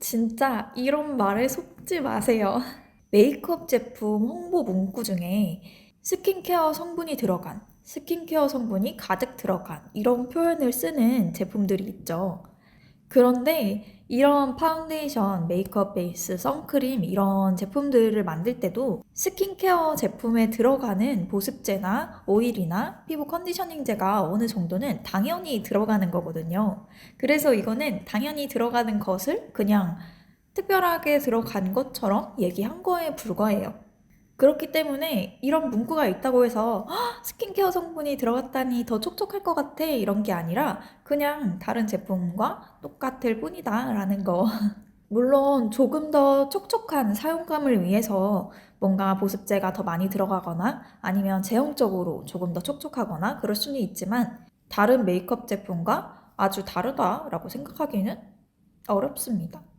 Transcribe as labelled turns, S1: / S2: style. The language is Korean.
S1: 진짜 이런 말에 속지 마세요. 메이크업 제품 홍보 문구 중에 스킨케어 성분이 들어간, 스킨케어 성분이 가득 들어간 이런 표현을 쓰는 제품들이 있죠. 그런데 이런 파운데이션, 메이크업 베이스, 선크림 이런 제품들을 만들 때도 스킨케어 제품에 들어가는 보습제나 오일이나 피부 컨디셔닝제가 어느 정도는 당연히 들어가는 거거든요. 그래서 이거는 당연히 들어가는 것을 그냥 특별하게 들어간 것처럼 얘기한 거에 불과해요. 그렇기 때문에 이런 문구가 있다고 해서 "헉, 스킨케어 성분이 들어갔다니 더 촉촉할 것 같아 이런 게 아니라 그냥 다른 제품과 똑같을 뿐이다 라는 거. 물론 조금 더 촉촉한 사용감을 위해서 뭔가 보습제가 더 많이 들어가거나 아니면 제형적으로 조금 더 촉촉하거나 그럴 수는 있지만 다른 메이크업 제품과 아주 다르다라고 생각하기는 어렵습니다.